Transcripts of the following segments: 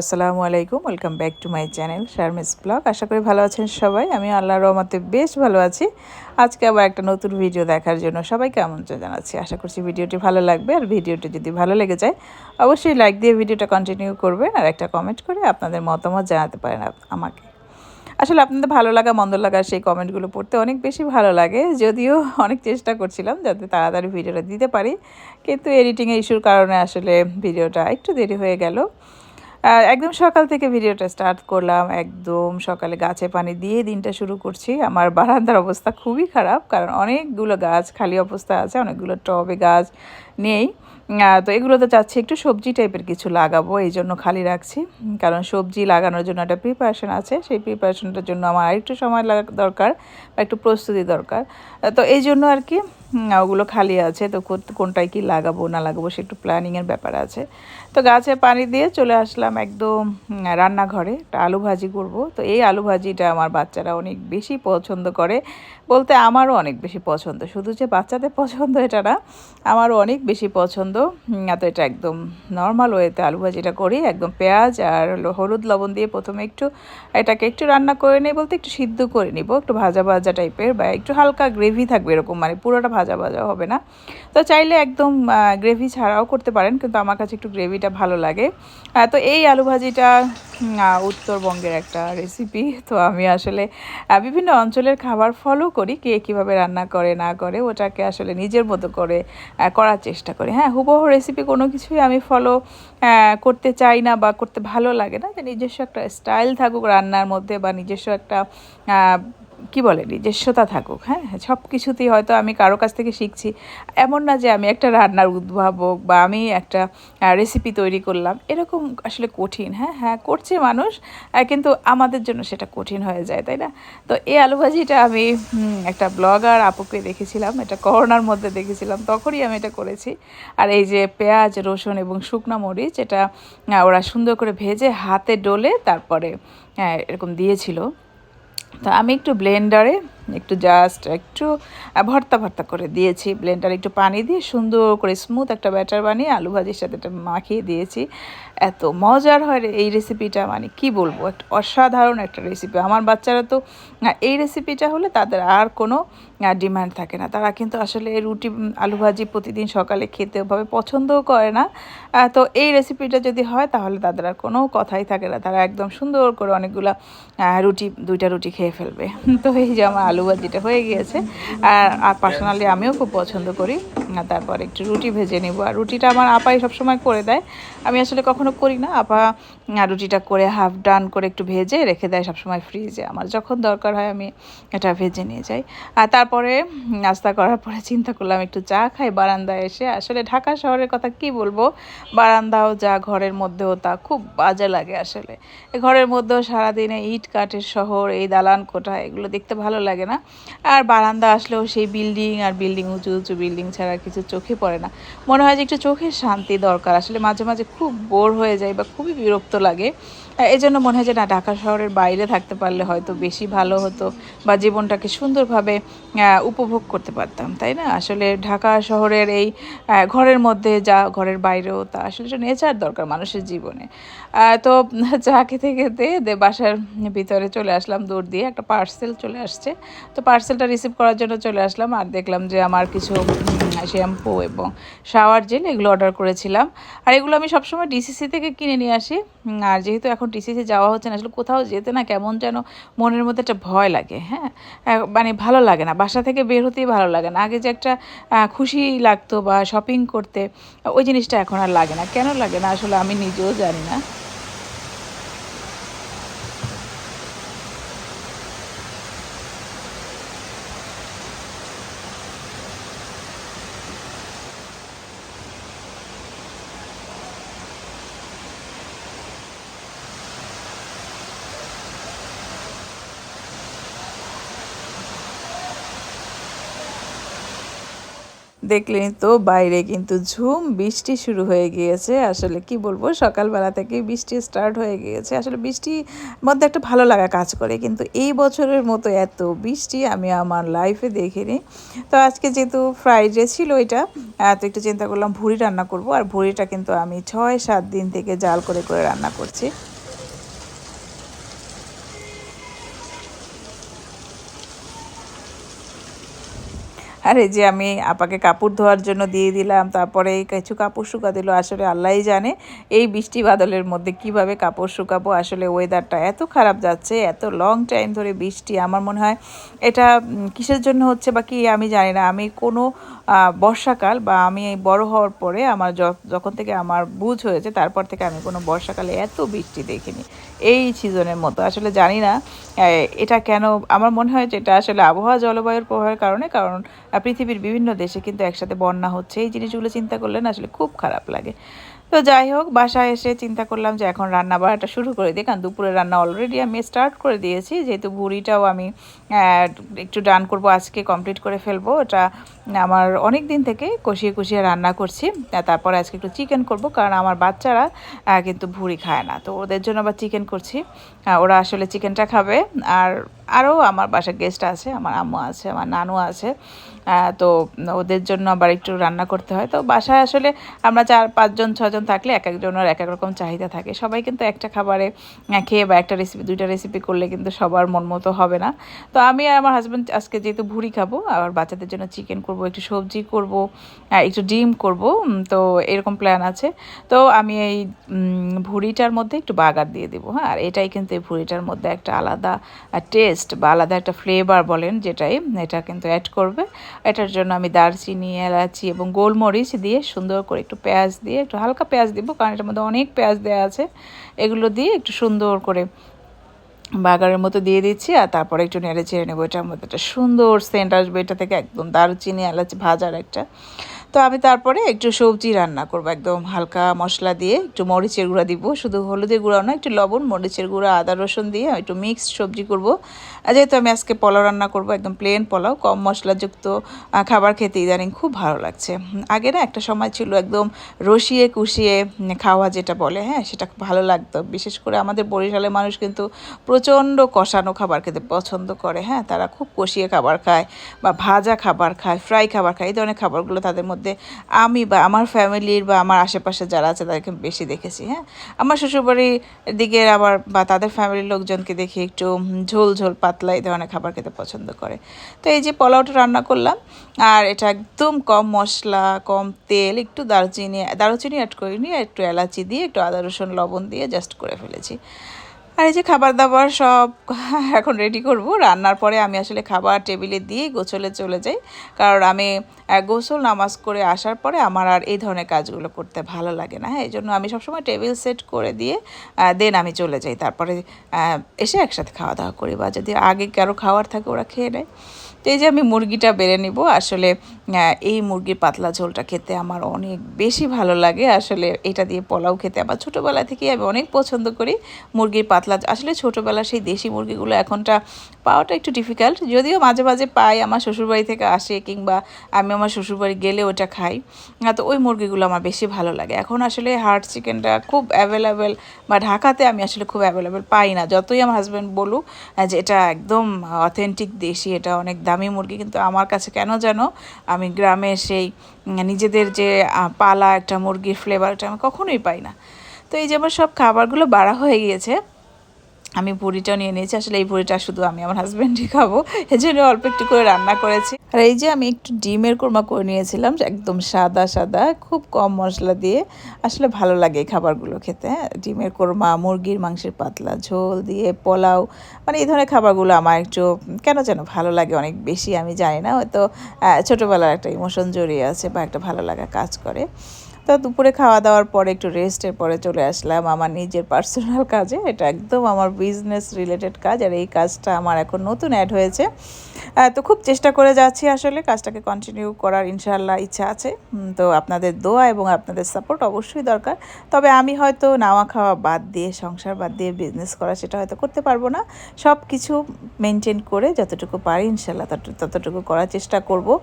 আসসালামু আলাইকুম, welcome back to my channel Sharmi's vlog. আশা করি ভালো আছেন সবাই আমি আল্লাহর রহমতে বেশ ভালো আছি। আজকে আবার একটা নতুন ভিডিও দেখার জন্য সবাইকে আমন্ত্রণ জানাচ্ছি। আশা করছি ভিডিওটি ভালো লাগবে, আর ভিডিওটি যদি ভালো লেগে যায়, অবশ্যই লাইক দিয়ে ভিডিওটা কন্টিনিউ করবেন, আর একটা কমেন্ট করে আপনাদের মতামত জানাতে পারেন আমাকে। আসলে আপনাদের ভালো লাগা, মন্দ লাগা, সেই কমেন্টগুলো পড়তে অনেক বেশি ভালো লাগে। যদিও অনেক চেষ্টা করছিলাম যাতে তাড়াতাড়ি ভিডিওটা দিতে পারি, কিন্তু এডিটিং ইস্যুর কারণে আসলে ভিডিওটা একটু দেরি হয়ে গেল। একদম সকাল থেকে ভিডিওটা স্টার্ট করলাম, একদম সকালে গাছে পানি দিয়ে দিনটা শুরু করছি। আমার বারান্দার অবস্থা খুবই খারাপ, কারণ অনেকগুলো গাছ, খালি অবস্থা আছে, অনেকগুলো টবে গাছ নেই। তো এগুলোতে চাচ্ছি একটু সবজি টাইপের কিছু লাগাবো, এই জন্য খালি রাখছি। কারণ সবজি লাগানোর জন্য একটা প্রিপারেশন আছে, সেই প্রিপারেশনটার জন্য আমার আরেকটু সময় লাগা দরকার বা একটু প্রস্তুতি দরকার। তো এই জন্য আর কি ওগুলো খালি আছে, তো কোন- কোনটায় কি লাগাবো, না লাগাবো, সে একটু প্ল্যানিংয়ের ব্যাপার আছে। তো গাছে পানি দিয়ে চলে আসলাম একদম রান্নাঘরে, একটা আলু ভাজি করব। তো এই আলু ভাজিটা আমার বাচ্চারা অনেক বেশি পছন্দ করে, বলতে আমারও অনেক বেশি পছন্দ। শুধু যে বাচ্চাদের পছন্দ এটা না, আমারও অনেক বেশি পছন্দ। তো এটা একদম নর্মাল ওয়েতে আলু ভাজিটা করি, একদম পেঁয়াজ আর হলুদ লবণ দিয়ে প্রথমে একটু এটাকে একটু রান্না করে নিই বলতে একটু সিদ্ধ করে নিব। একটু ভাজা ভাজা টাইপের বা একটু হালকা গ্রেভি থাকবে এরকম মানে পুরোটা ভাজা ভাজা হবে না। তো চাইলে একদম গ্রেভি ছাড়াও করতে পারেন, কিন্তু আমার কাছে একটু গ্রেভিটা ভালো লাগে। তো এই আলু ভাজিটা উত্তরবঙ্গের একটা রেসিপি তো আমি আসলে বিভিন্ন অঞ্চলের খাবার ফলো করি, কে কীভাবে রান্না করে, না করে, ওটাকে আসলে নিজের মতো করে করার চেষ্টা করি। হ্যাঁ হুবহু রেসিপি কোনো কিছুই আমি ফলো করতে চাই না বা করতে ভালো লাগে না। যে নিজস্ব একটা স্টাইল থাকুক রান্নার মধ্যে বা নিজস্ব একটা কি বলে, নিজস্বতা থাকুক হ্যাঁ? সব কিছুতেই হয়তো আমি কারও কাছ থেকে শিখছি। এমন না যে আমি একটা রান্নার উদ্ভাবক বা আমি একটা রেসিপি তৈরি করলাম। এরকম আসলে কঠিন হ্যাঁ? হ্যাঁ করছে মানুষ কিন্তু আমাদের জন্য সেটা কঠিন হয়ে যায়, তাই না? তো এই আলুভাজিটা আমি একটা ব্লগার আপুকে দেখেছিলাম, এটা করোনার মধ্যে দেখেছিলাম, তখনই আমি এটা করেছি। আর এই যে পেঁয়াজ, রসুন এবং শুকনো মরিচ, এটা ওরা সুন্দর করে ভেজে হাতে ডলে তারপরে হ্যাঁ এরকম দিয়েছিল। তো আমি একটু ব্লেন্ডারে একটু জাস্ট একটু ভর্তা ভর্তা করে দিয়েছি। ব্লেন্ডারে একটু পানি দিয়ে সুন্দর করে স্মুথ একটা ব্যাটার বানিয়ে আলু ভাজির সাথে এটা মাখিয়ে দিয়েছি। এত মজার হয় রে এই রেসিপিটা মানে কি বলব? একটা অসাধারণ একটা রেসিপি আমার বাচ্চারা তো এই রেসিপিটা হলে তাদের আর কোনো ডিমান্ড থাকে না। তারা কিন্তু আসলে রুটি আলু ভাজি প্রতিদিন সকালে খেতে ওভাবে পছন্দও করে না। তো এই রেসিপিটা যদি হয় তাহলে তাদের আর কোনো কথাই থাকে না। তারা একদম সুন্দর করে অনেকগুলা রুটি, দুইটা রুটি খেয়ে ফেলবে। তো এই যে আমার আলু ভাজিটা হয়ে গিয়েছে। আর আর পার্সোনালি আমিও খুব পছন্দ করি। তারপর একটু রুটি ভেজে নেব। আর রুটিটা আমার আপাই সবসময় করে দেয়। আমি আসলে কখনো করি না। আপা রুটিটা করে হাফ ডান করে একটু ভেজে রেখে দেয় সবসময় ফ্রিজে আমার যখন দরকার হয় আমি এটা ভেজে নিয়ে যাই। আর তারপরে নাস্তা করার পরে চিন্তা করলাম একটু চা খাই, বারান্দায় এসে। আসলে ঢাকা শহরের কথা কি বলব? বারান্দাও যা ঘরের মধ্যেও তা খুব বাজে লাগে আসলে। ঘরের মধ্যেও সারাদিনে ইট কাঠের শহর, এই দালান কোঠা, এগুলো দেখতে ভালো লাগে না। আর বারান্দা আসলেও সেই বিল্ডিং আর বিল্ডিং উঁচু উঁচু বিল্ডিং ছাড়া কিছু চোখে পড়ে না। মনে হয় যে একটু চোখের শান্তি দরকার। আসলে মাঝে মাঝে খুব বোর হয়ে যায় বা খুবই বিরক্ত লাগে। এই জন্য মনে হয় যে না, ঢাকা শহরের বাইরে থাকতে পারলে হয়তো বেশি ভালো হতো বা জীবনটাকে সুন্দরভাবে উপভোগ করতে পারতাম, তাই না? আসলে ঢাকা শহরের এই ঘরের মধ্যে যা, ঘরের বাইরেও তা আসলে নেচার দরকার মানুষের জীবনে। তো চা খেতে খেতে দে বাসার ভিতরে চলে আসলাম, দৌড় দিয়ে একটা পার্সেল চলে আসছে। তো পার্সেলটা রিসিভ করার জন্য চলে আসলাম আর দেখলাম যে আমার কিছু শ্যাম্পু এবং শাওয়ার জেল এগুলো অর্ডার করেছিলাম। আর এগুলো আমি সবসময় ডিসিসি থেকে কিনে নিয়ে আসি। আর যেহেতু এখন ডিসিসি যাওয়া হচ্ছে না, আসলে কোথাও যেতে না কেমন যেন মনের মধ্যে একটা ভয় লাগে হ্যাঁ? মানে ভালো লাগে না, বাসা থেকে বের হতেই ভালো লাগে না। আগে যে একটা খুশি লাগতো বা শপিং করতে, ওই জিনিসটা এখন আর লাগে না। কেন লাগে না আসলে আমি নিজেও জানি না। দেখলেন তো বাইরে কিন্তু ঝুম, বৃষ্টি শুরু হয়ে গিয়েছে। আসলে কি বলব, সকালবেলা থেকে বৃষ্টি স্টার্ট হয়ে গিয়েছে। আসলে বৃষ্টির মধ্যে একটা ভালো লাগা কাজ করে, কিন্তু এই বছরের মতো এত বৃষ্টি আমি আমার লাইফে দেখিনি। তো আজকে যেহেতু ফ্রাইডে ছিল এটা তো একটু চিন্তা করলাম, ভুড়ি রান্না করব। আর ভুড়িটা কিন্তু আমি ছয়, সাত দিন থেকে জাল করে করে রান্না করছি। আর এই যে আমি আপাকে কাপড় ধোয়ার জন্য দিয়ে দিলাম, তারপরে কিছু কাপড় শুকা দিল, আসলে আল্লাহই জানে এই বৃষ্টি বাদলের মধ্যে কীভাবে কাপড় শুকাবো, আসলে ওয়েদারটা এত খারাপ যাচ্ছে, এত লং টাইম ধরে বৃষ্টি, আমার মনে হয় এটা কিসের জন্য হচ্ছে বা কি আমি জানি না, আমি কোনো বর্ষাকাল বা আমি এই বড় হওয়ার পরে আমার যখন থেকে আমার বুঝ হয়েছে, তারপর থেকে আমি কোনো বর্ষাকালে এত বৃষ্টি দেখিনি। এই সিজনের মতো। আসলে জানি না এটা কেন, আমার মনে হয় যে এটা আসলে আবহাওয়া জলবায়ুর প্রভাবের কারণে, কারণ পৃথিবীর বিভিন্ন দেশে কিন্তু একসাথে বন্যা হচ্ছে। এই জিনিসগুলো চিন্তা করলে না আসলে খুব খারাপ লাগে। তো যাই হোক, বাসায় এসে চিন্তা করলাম যে এখন রান্না বাড়াটা শুরু করে দিই, কারণ দুপুরে রান্না অলরেডি আমি স্টার্ট করে দিয়েছি। যেহেতু বুড়িটাও আমি একটু ডান করব, আজকে কমপ্লিট করে ফেলব। ওটা আমার অনেক দিন থেকে কষিয়ে কষিয়ে রান্না করছি। তারপর আজকে একটু চিকেন করব, কারণ আমার বাচ্চারা কিন্তু ভুড়ি খায় না। তো ওদের জন্য আবার চিকেন করছি। ওরা আসলে চিকেনটা খাবে। আর আরও আমার বাসায় গেস্ট আছে, আমার আম্মু আছে, আমার নানু আছে। তো ওদের জন্য আবার একটু রান্না করতে হয়। তো বাসায় আসলে আমরা চার, পাঁচজন, ছজন থাকলে এক একজনের এক এক রকম চাহিদা থাকে। সবাই কিন্তু একটা খাবারে খেয়ে বা একটা রেসিপি দুইটা রেসিপি করলে কিন্তু সবার মন মতো হবে না। তো আমি আর আমার হাজব্যান্ড আজকে যেহেতু ভুড়ি খাব আর বাচ্চাদের জন্য চিকেন করব একটু সবজি করব একটু ডিম করব তো এরকম প্ল্যান আছে। তো আমি এই ভুড়িটার মধ্যে একটু বাগার দিয়ে দেবো হ্যাঁ? আর এটাই কিন্তু এই ভুড়িটার মধ্যে একটা আলাদা টেস্ট বা আলাদা একটা ফ্লেভার বলেন যেটাই, এটা কিন্তু অ্যাড করবে। এটার জন্য আমি দারচিনি, এলাচি এবং গোলমরিচ দিয়ে সুন্দর করে একটু পেঁয়াজ দিয়ে, একটু হালকা পেঁয়াজ দিব, কারণ এটার মধ্যে অনেক পেঁয়াজ দেওয়া আছে। এগুলো দিয়ে একটু সুন্দর করে বাগারের মতো দিয়ে দিচ্ছি আর তারপরে একটু নেড়ে চেড়ে নেব। এটার মধ্যে একটা সুন্দর সেন্ট আসবে। এটা থেকে একদম দারুচিনি, এলাচ ভাজার একটা তো আমি তারপরে একটু সবজি রান্না করব, একদম হালকা মশলা দিয়ে, একটু মরিচের গুঁড়া দিব, শুধু হলুদের গুঁড়া না একটু লবণ, মরিচের গুঁড়া, আদা, রসুন দিয়ে একটু মিক্সড সবজি করব। যেহেতু আমি আজকে পোলাও রান্না করব, একদম প্লেন পোলাও, কম মশলাযুক্ত খাবার খেতে ইদানিং খুব ভালো লাগছে। আগে না একটা সময় ছিল একদম রসিয়ে কুষিয়ে খাওয়া যেটা বলে হ্যাঁ সেটা ভালো লাগতো। বিশেষ করে আমাদের বরিশালের মানুষ কিন্তু প্রচণ্ড কষানো খাবার খেতে পছন্দ করে হ্যাঁ তারা খুব কষিয়ে খাবার খায় বা ভাজা খাবার খায় ফ্রাই খাবার খায়, এই ধরনের খাবারগুলো তাদের মধ্যে মধ্যে আমি বা আমার ফ্যামিলির বা আমার আশেপাশে যারা আছে তাদেরকে বেশি দেখেছি হ্যাঁ। আমার শ্বশুরবাড়ির দিকে আবার বা তাদের ফ্যামিলির লোকজনকে দেখি একটু ঝোল ঝোল পাতলা এই ধরনের খাবার খেতে পছন্দ করে। তো এই যে পোলাওটা রান্না করলাম, আর এটা একদম কম মশলা, কম তেল, একটু দারচিনি, দারুচিনি অ্যাড করিনি, একটু এলাচি দিয়ে, একটু আদা রসুন লবণ দিয়ে জাস্ট করে ফেলেছি। আর এই যে খাবার দাবার সব এখন রেডি করব। রান্নার পরে আমি আসলে খাবার টেবিলে দিয়ে গোছলে চলে যাই। কারণ আমি গোসল নামাজ করে আসার পরে আমার আর এই ধরনের কাজগুলো করতে ভালো লাগে না। হ্যাঁ এই জন্য আমি সবসময় টেবিল সেট করে দিয়ে দেন আমি চলে যাই। তারপরে এসে একসাথে খাওয়া দাওয়া করি বা যদি আগে কারও খাওয়ার থাকে ওরা খেয়ে নেয়। তো এই যে আমি মুরগিটা বেড়ে নিব, আসলে এই মুরগির পাতলা ঝোলটা খেতে আমার অনেক বেশি ভালো লাগে। আসলে এটা দিয়ে পোলাও খেতে আমার ছোটোবেলা থেকেই আমি অনেক পছন্দ করি মুরগির পাতলা আসলে ছোটোবেলা সেই দেশি মুরগিগুলো এখনটা পাওয়াটা একটু ডিফিকাল্ট যদিও মাঝে মাঝে পাই, আমার শ্বশুরবাড়ি থেকে আসে কিংবা আমি আমার শ্বশুরবাড়ি গেলে ওটা খাই। না তো ওই মুরগিগুলো আমার বেশি ভালো লাগে। এখন আসলে হার্ট চিকেনটা খুব অ্যাভেলেবেল বা ঢাকাতে আমি আসলে খুব অ্যাভেলেবেল পাই না। যতই আমার হাজব্যান্ড বলুক যে এটা একদম অথেন্টিক দেশি, এটা অনেক দামি মুরগি, কিন্তু আমার কাছে কেন যেন আমি গ্রামে সেই নিজেদের যে পালা একটা মুরগির ফ্লেভারটা আমি কখনোই পাই না। তো এই যে আমার সব খাবারগুলো বাড়া হয়ে গিয়েছে আমি পুরিটাও নিয়ে নিয়েছি। আসলে এই পুরিটা শুধু আমি, আমার হাজব্যান্ডই খাব। এই জন্য অল্প একটু করে রান্না করেছি। আর এই যে আমি একটু ডিমের কোরমা করে নিয়েছিলাম একদম সাদা সাদা, খুব কম মশলা দিয়ে। আসলে ভালো লাগে এই খাবারগুলো খেতে হ্যাঁ? ডিমের কোরমা, মুরগির মাংসের পাতলা ঝোল দিয়ে, পোলাও মানে এই ধরনের খাবারগুলো আমার একটু, কেন যেন ভালো লাগে অনেক বেশি আমি জানি না। হয়তো ছোটোবেলার একটা ইমোশন জড়িয়ে আছে বা একটা ভালো লাগা কাজ করে। তো দুপুরে খাওয়া দাওয়ার পরে একটু রেস্টের পরে চলে আসলাম আমার নিজের পার্সোনাল কাজে। এটা একদম আমার বিজনেস রিলেটেড কাজ আর এই কাজটা আমার এখন নতুন অ্যাড হয়েছে। তো খুব চেষ্টা করে যাচ্ছি আসলে কাজটাকে কন্টিনিউ করার ইনশাল্লাহ ইচ্ছা আছে। তো আপনাদের দোয়া এবং আপনাদের সাপোর্ট অবশ্যই দরকার। তবে আমি হয়তো নাওয়া খাওয়া বাদ দিয়ে সংসার বাদ দিয়ে বিজনেস করা সেটা হয়তো করতে পারব না। সব কিছু মেনটেন করে যতটুকু পারি ইনশাল্লাহ তত- ততটুকু করার চেষ্টা করব।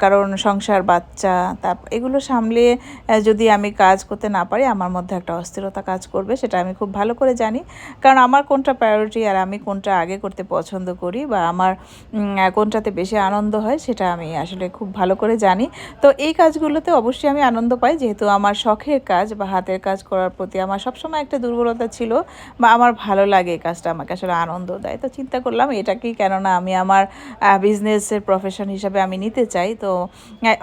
কারণ সংসার বাচ্চা তারপর এগুলো সামলিয়ে আহ, যদি আমি কাজ করতে না পারি, আমার মধ্যে একটা অস্থিরতা কাজ করবে, সেটা আমি খুব ভালো করে জানি। কারণ আমার কোনটা প্রায়োরিটি আর আমি কোনটা আগে করতে পছন্দ করি বা আমার কোনটাতে বেশি আনন্দ হয়, সেটা আমি আসলে খুব ভালো করে জানি। তো এই কাজগুলোতে অবশ্যই আমি আনন্দ পাই, যেহেতু আমার শখের কাজ বা হাতের কাজ করার প্রতি আমার সবসময় একটা দুর্বলতা ছিল বা আমার ভালো লাগে এই কাজটা, আমাকে আসলে আনন্দ দেয়। তো চিন্তা করলাম এটাকেই কেননা আমি আমার বিজনেসের প্রফেশন হিসাবে আমি নিতে চাই। তো,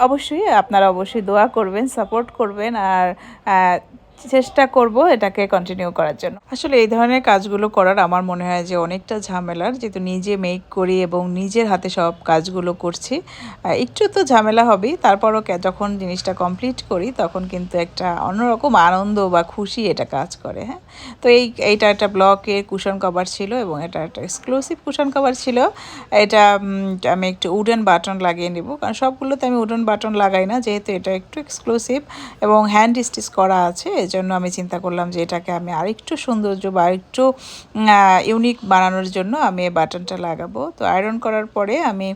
অবশ্যই আপনারা অবশ্যই দোয়া করবেন সাপোর্ট করবেন। আর আহ, চেষ্টা করব এটাকে কন্টিনিউ করার জন্য। আসলে এই ধরনের কাজগুলো করার আমার মনে হয় যে অনেকটা ঝামেলার, যেহেতু নিজে মেক করি এবং নিজের হাতে সব কাজগুলো করছি একটু তো ঝামেলা হবেই। তারপরও যখন জিনিসটা কমপ্লিট করি, তখন কিন্তু একটা অন্যরকম আনন্দ বা খুশি এটা কাজ করে হ্যাঁ? তো এই, এইটা একটা ব্লকের কুশন কভার ছিল এবং এটা একটা এক্সক্লুসিভ কুশন কভার ছিল। এটা আমি একটু উডেন বাটন লাগিয়ে নেব, কারণ সবগুলোতে আমি উডেন বাটন লাগাই না, যেহেতু এটা একটু এক্সক্লুসিভ এবং হ্যান্ড স্টিচ করা আছে এজন্য আমি চিন্তা করলাম যে এটাকে আমি আরেকটু সৌন্দর্য বা আরেকটু ইউনিক বানানোর জন্য আমি এই বাটনটা লাগাবো। তো আয়রন করার পরে আমি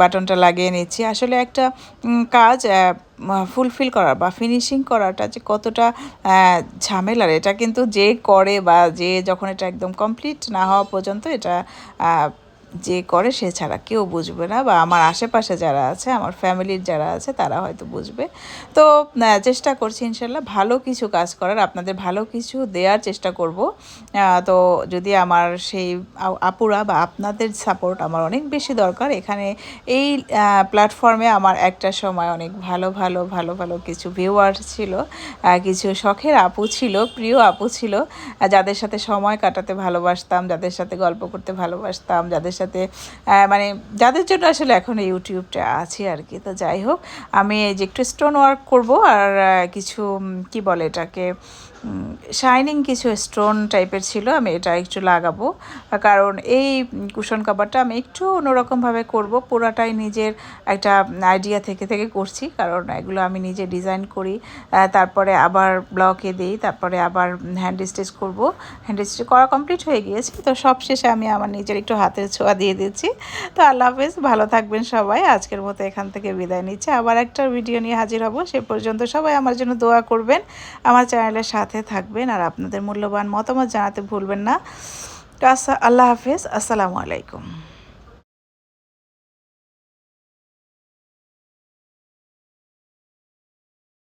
বাটনটা লাগিয়ে নিচ্ছি। আসলে একটা কাজ ফুলফিল করা বা ফিনিশিং করাটা যে কতটা ঝামেলার এটা কিন্তু যে করে বা যে যখন এটা একদম কমপ্লিট না হওয়া পর্যন্ত এটা যে করে সে ছাড়া কেউ বুঝবে না বা আমার আশেপাশে যারা আছে, আমার ফ্যামিলির যারা আছে তারা হয়তো বুঝবে। তো চেষ্টা করছি ইনশাল্লাহ ভালো কিছু কাজ করার, আপনাদের ভালো কিছু দেওয়ার চেষ্টা করব। তো যদি আমার সেই আপুরা বা আপনাদের সাপোর্ট আমার অনেক বেশি দরকার, এখানে এই প্ল্যাটফর্মে আমার একটা সময় অনেক ভালো ভালো ভালো ভালো কিছু ভিউয়ার্স ছিল কিছু শখের আপু ছিল, প্রিয় আপু ছিল যাদের সাথে সময় কাটাতে ভালোবাসতাম, যাদের সাথে গল্প করতে ভালোবাসতাম, যাদের সাথে আহ, মানে যাদের জন্য আসলে এখন ইউটিউবটা আছে আর কি। তো যাই হোক আমি এই যে একটু স্টোন ওয়ার্ক করব আর কিছু কি বলে এটাকে শাইনিং কিছু স্টোন টাইপের ছিল, আমি এটা একটু লাগাবো। কারণ এই কুশন কাভারটা আমি একটু অন্যরকমভাবে করব, পুরাটাই নিজের একটা আইডিয়া থেকে থেকে করছি। কারণ এগুলো আমি নিজে ডিজাইন করি তারপরে আবার ব্লকে দিই, তারপরে আবার হ্যান্ড স্টিচ করব। হ্যান্ড স্টিচ করা কমপ্লিট হয়ে গিয়েছে, তো সব শেষে আমি আমার নিজের একটু হাতের ছোঁয়া দিয়ে দিচ্ছি। তো আল্লাহ হাফেজ, ভালো থাকবেন সবাই। আজকের মতো এখান থেকে বিদায় নিচ্ছে। আবার একটা ভিডিও নিয়ে হাজির হব। সে পর্যন্ত সবাই আমার জন্য দোয়া করবেন। আমার চ্যানেলের সাথে থাকবেন আর আপনাদের মূল্যবান মতামত জানাতে ভুলবেন না। আল্লাহ হাফেজ। আসসালামু আলাইকুম।